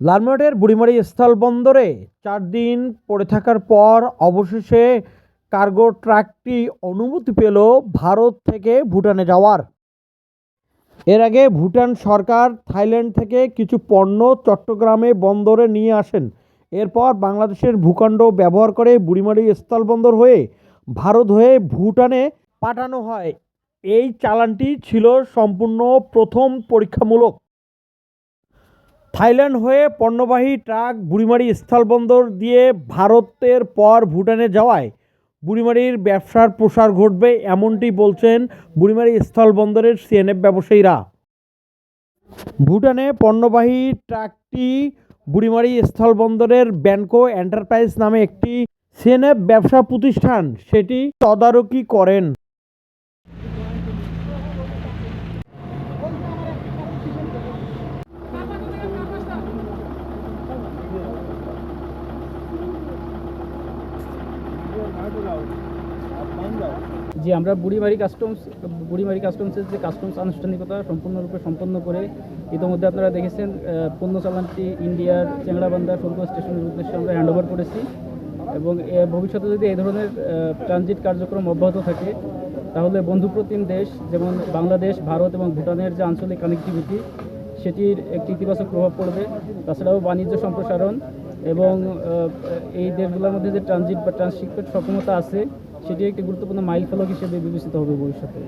লালমোটের বুড়িমারি স্থলবন্দরে চার দিন পড়ে থাকার পর অবশেষে কার্গো ট্রাকটি অনুমতি পেল ভারত থেকে ভুটানে যাওয়ার। এর আগে ভুটান সরকার থাইল্যান্ড থেকে কিছু পণ্য চট্টগ্রামে বন্দরে নিয়ে আসেন। এরপর বাংলাদেশের ভূখণ্ড ব্যবহার করে বুড়িমারি স্থলবন্দর হয়ে ভারত হয়ে ভুটানে পাঠানো হয়। এই চালানটি ছিল সম্পূর্ণ প্রথম পরীক্ষামূলক। থাইল্যান্ড হয়ে পণ্যবাহী ট্রাক বুড়িমারি স্থলবন্দর দিয়ে ভারতের পর ভুটানে যাওয়ায় বুড়িমারির ব্যবসার প্রসার ঘটবে এমনটি বলছেন বুড়িমারি স্থলবন্দরের সিএনএফ ব্যবসায়ীরা। ভুটানে পণ্যবাহী ট্রাকটি বুড়িমারি স্থলবন্দরের ব্যানকো এন্টারপ্রাইজ নামে একটি সিএনএফ ব্যবসা প্রতিষ্ঠান সেটি তদারকি করেন। জি, আমরা বুড়িমারি কাস্টমস বুড়িমারি কাস্টমসের যে কাস্টমস আনুষ্ঠানিকতা সম্পূর্ণরূপে সম্পন্ন করে ইতিমধ্যে আপনারা দেখেছেন পণ্য চালানটি ইন্ডিয়ার চেংড়াবান্ধা শুল্ক স্টেশনের উদ্দেশ্যে আমরা হ্যান্ড ওভার করেছি এবং ভবিষ্যতে যদি এই ধরনের ট্রানজিট কার্যক্রম অব্যাহত থাকে, তাহলে বন্ধুপ্রতিম দেশ যেমন বাংলাদেশ, ভারত এবং ভুটানের যে আঞ্চলিক কানেক্টিভিটি সেটির একটি ইতিবাচক প্রভাব পড়বে। তাছাড়াও বাণিজ্য সম্প্রসারণ এবং এই দেশগুলোর মধ্যে যে ট্রানজিট বা ট্রান্সশিপমেন্ট সক্ষমতা আছে, সেটি একটি গুরুত্বপূর্ণ মাইল ফলক হিসেবে বিবেচিত হবে ভবিষ্যতে।